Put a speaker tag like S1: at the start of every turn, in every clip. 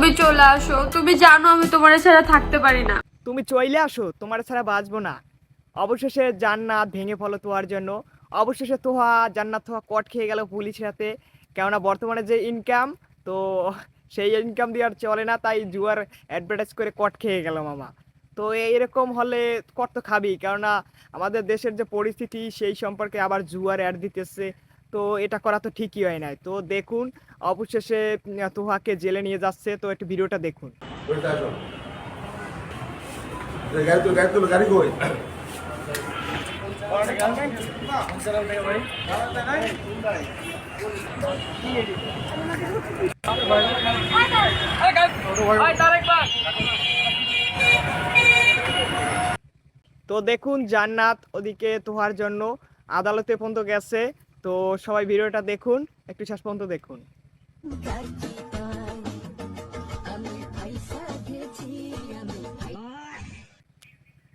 S1: তুমি চলে আসো। তুমি জানো আমি তোমার ছাড়া থাকতে পারি না।
S2: তুমি চইলে আসো, তোমার ছাড়া বাঁচবো না। অবশেষে জান্নাত ভেঙে ফেলো তোহার জন্য। অবশেষে তোহা, জান্নাত তোহা কট খেয়ে গেল পুলিশের হাতে। কেননা বর্তমানে যে ইনকাম তো সেই ইনকাম দিয়ে আর চলে না, তাই জুয়ার অ্যাডভার্টাইজ করে কট খেয়ে গেল মামা। তো এইরকম হলে কট তো খাবি, কেননা আমাদের দেশের যে পরিস্থিতি, সেই সম্পর্কে আবার জুয়ার অ্যাড দিতেছে। তো এটা করা তো ঠিকই হয় নাই। তো দেখুন অবশেষে তোহাকে জেলে নিয়ে যাচ্ছে। তো একটু ভিডিওটা দেখুন. তো দেখুন জান্নাত ওদিকে তোহার জন্য আদালতে পর্যন্ত গেছে। তো সবাই ভিডিওটা দেখুন, একটু শেষ পর্যন্ত দেখুন।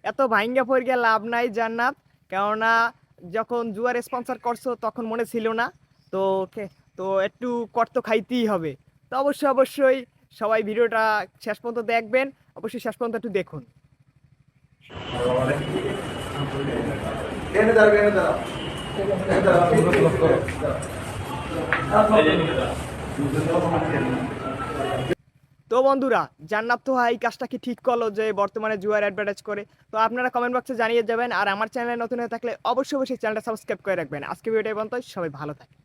S2: এত ভাঙ্গা পড়ে লাভ নাই জান্নাত, কেননা যখন জুয়ার স্পন্সর করছ তখন মনে ছিল না, তো তো একটু কর তো খাইতেই হবে। তো অবশ্যই অবশ্যই সবাই ভিডিওটা শেষ পর্যন্ত দেখবেন, অবশ্যই শেষ পর্যন্ত একটু দেখুন। তো বন্ধুরা, জান্নাত তো এই কাজটা কি ঠিক করল যে বর্তমানে জুয়ার অ্যাডভার্টাইজ করে? তো আপনারা কমেন্ট বক্সে জানিয়ে যাবেন, আর আমার চ্যানেলে নতুন হয়ে থাকলে অবশ্যই অবশ্যই চ্যানেলটা সাবস্ক্রাইব করে রাখবেন। আজকে ভিডিওটা বন্ধ সবাই ভালো থাকে